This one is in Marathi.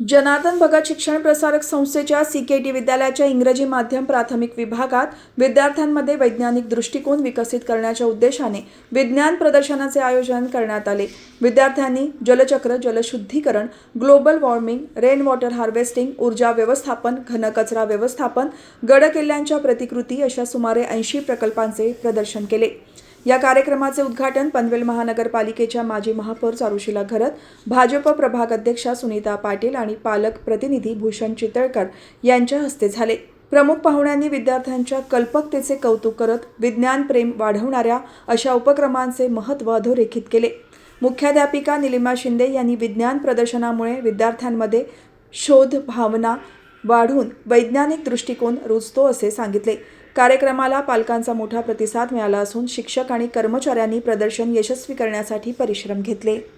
जनार्दन भगत शिक्षण प्रसारक संस्थेच्या सी के टी विद्यालयाच्या इंग्रजी माध्यम प्राथमिक विभागात विद्यार्थ्यांमध्ये वैज्ञानिक दृष्टिकोन विकसित करण्याच्या उद्देशाने विज्ञान प्रदर्शनाचे आयोजन करण्यात आले. विद्यार्थ्यांनी जलचक्र जलशुद्धीकरण global warming rain water harvesting ऊर्जा व्यवस्थापन घनकचरा व्यवस्थापन गडकिल्ल्यांच्या प्रतिकृती अशा सुमारे ऐंशी प्रकल्पांचे प्रदर्शन केले. या कार्यक्रमाचे उद्घाटन पनवेल महानगरपालिकेच्या माजी महापौर चारुशिला घरत भाजप प्रभाग अध्यक्षा सुनीता पाटील आणि पालक प्रतिनिधी भूषण चितळकर यांच्या हस्ते झाले. प्रमुख पाहुण्यांनी विद्यार्थ्यांच्या कल्पकतेचे कौतुक करत विज्ञान प्रेम वाढवणाऱ्या अशा उपक्रमांचे महत्त्व अधोरेखित केले. मुख्याध्यापिका निलिमा शिंदे यांनी विज्ञान प्रदर्शनामुळे विद्यार्थ्यांमध्ये शोध भावना वाढून वैज्ञानिक दृष्टिकोन रुजतो असे सांगितले. कार्यक्रमाला पालकांचा मोठा प्रतिसाद मिळाला असून शिक्षक आणि कर्मचाऱ्यांनी प्रदर्शन यशस्वी करण्यासाठी परिश्रम घेतले.